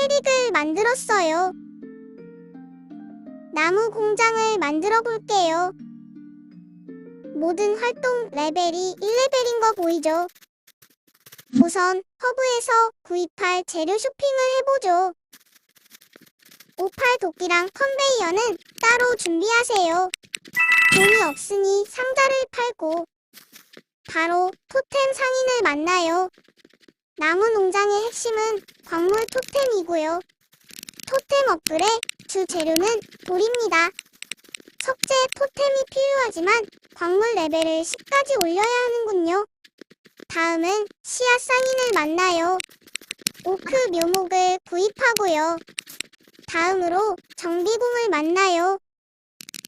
캐릭을 만들었어요. 나무 공장을 만들어 볼게요. 모든 활동 레벨이 1레벨인 거 보이죠? 우선 허브에서 구입할 재료 쇼핑을 해보죠. 오팔 도끼랑 컨베이어는 따로 준비하세요. 돈이 없으니 상자를 팔고 바로 토템 상인을 만나요. 나무 농장의 핵심은 광물 토템이고요. 토템 업글의 주 재료는 돌입니다. 석재 토템이 필요하지만 광물 레벨을 10까지 올려야 하는군요. 다음은 씨앗 상인을 만나요. 오크 묘목을 구입하고요. 다음으로 정비공을 만나요.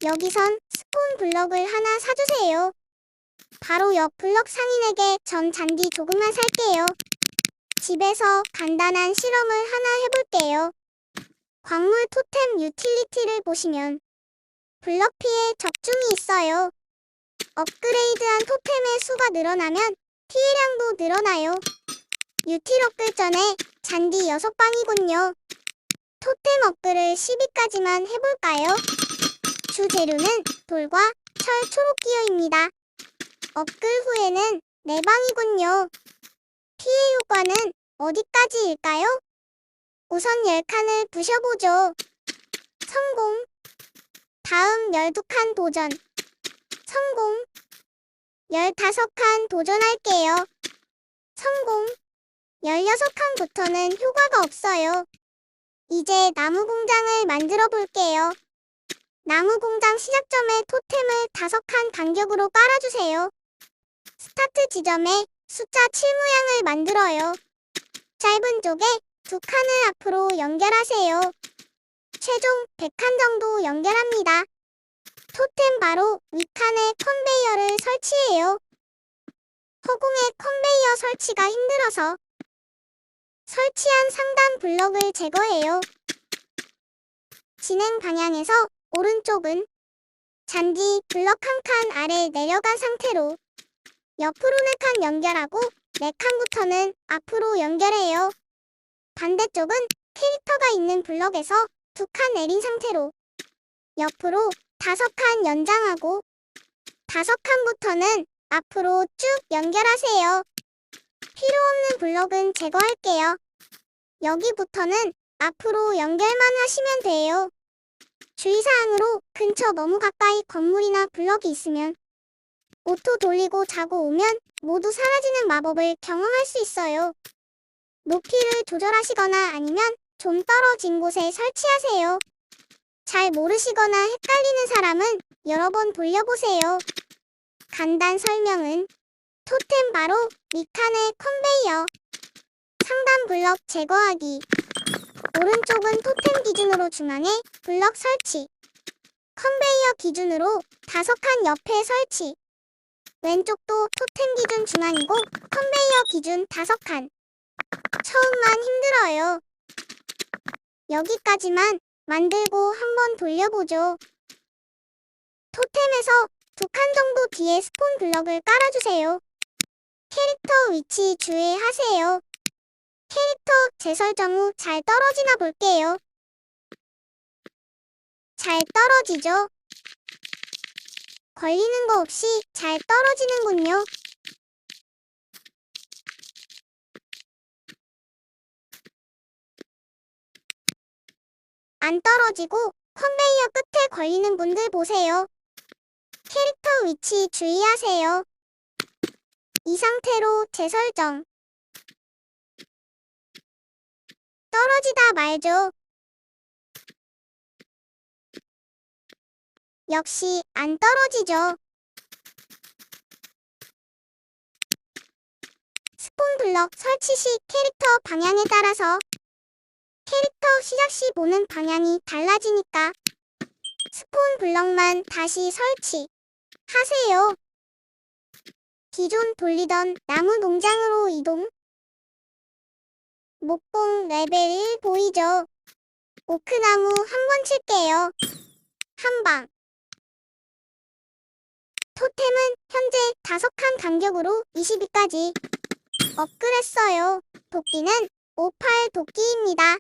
여기선 스폰 블럭을 하나 사주세요. 바로 옆 블럭 상인에게 전 잔디 조금만 살게요. 집에서 간단한 실험을 하나 해볼게요. 광물 토템 유틸리티를 보시면 블럭 피해 적중이 있어요. 업그레이드한 토템의 수가 늘어나면 피해량도 늘어나요. 유틸 업글 전에 잔디 6방이군요. 토템 업글을 10위까지만 해볼까요? 주 재료는 돌과 철 초록기어입니다. 업글 후에는 4방이군요. 피해 효과는 어디까지일까요? 우선 10칸을 부셔보죠. 성공. 다음 12칸 도전. 성공. 15칸 도전할게요. 성공. 16칸부터는 효과가 없어요. 이제 나무 공장을 만들어 볼게요. 나무 공장 시작점에 토템을 5칸 간격으로 깔아주세요. 스타트 지점에 숫자 7 모양을 만들어요. 짧은 쪽에 두 칸을 앞으로 연결하세요. 최종 100칸 정도 연결합니다. 토템 바로 윗칸에 컨베이어를 설치해요. 허공에 컨베이어 설치가 힘들어서 설치한 상단 블럭을 제거해요. 진행 방향에서 오른쪽은 잔디 블럭 한 칸 아래 내려간 상태로 옆으로 4칸 연결하고 4칸부터는 앞으로 연결해요. 반대쪽은 캐릭터가 있는 블럭에서 두 칸 내린 상태로 옆으로 다섯 칸 연장하고 다섯 칸부터는 앞으로 쭉 연결하세요. 필요 없는 블럭은 제거할게요. 여기부터는 앞으로 연결만 하시면 돼요. 주의사항으로 근처 너무 가까이 건물이나 블럭이 있으면 오토 돌리고 자고 오면 모두 사라지는 마법을 경험할 수 있어요. 높이를 조절하시거나 아니면 좀 떨어진 곳에 설치하세요. 잘 모르시거나 헷갈리는 사람은 여러 번 돌려보세요. 간단 설명은 토템 바로 밑칸의 컨베이어 상단 블럭 제거하기 오른쪽은 토템 기준으로 중앙에 블럭 설치 컨베이어 기준으로 다섯 칸 옆에 설치 왼쪽도 토템 기준 중앙이고 컨베이어 기준 다섯 칸 처음만 힘들어요. 여기까지만 만들고 한번 돌려보죠. 토템에서 두 칸 정도 뒤에 스폰 블럭을 깔아주세요. 캐릭터 위치 주의하세요. 캐릭터 재설정 후 잘 떨어지나 볼게요. 잘 떨어지죠? 걸리는 거 없이 잘 떨어지는군요. 안 떨어지고 컨베이어 끝에 걸리는 분들 보세요. 캐릭터 위치 주의하세요. 이 상태로 재설정. 떨어지다 말죠. 역시 안 떨어지죠. 스폰 블럭 설치 시 캐릭터 방향에 따라서 캐릭터 시작 시 보는 방향이 달라지니까 스폰 블럭만 다시 설치 하세요. 기존 돌리던 나무 농장으로 이동. 목봉 레벨 1 보이죠? 오크나무 한 번 칠게요. 한 방. 토템은 현재 5칸 간격으로 22까지 업그레했어요. 도끼는 58 도끼입니다.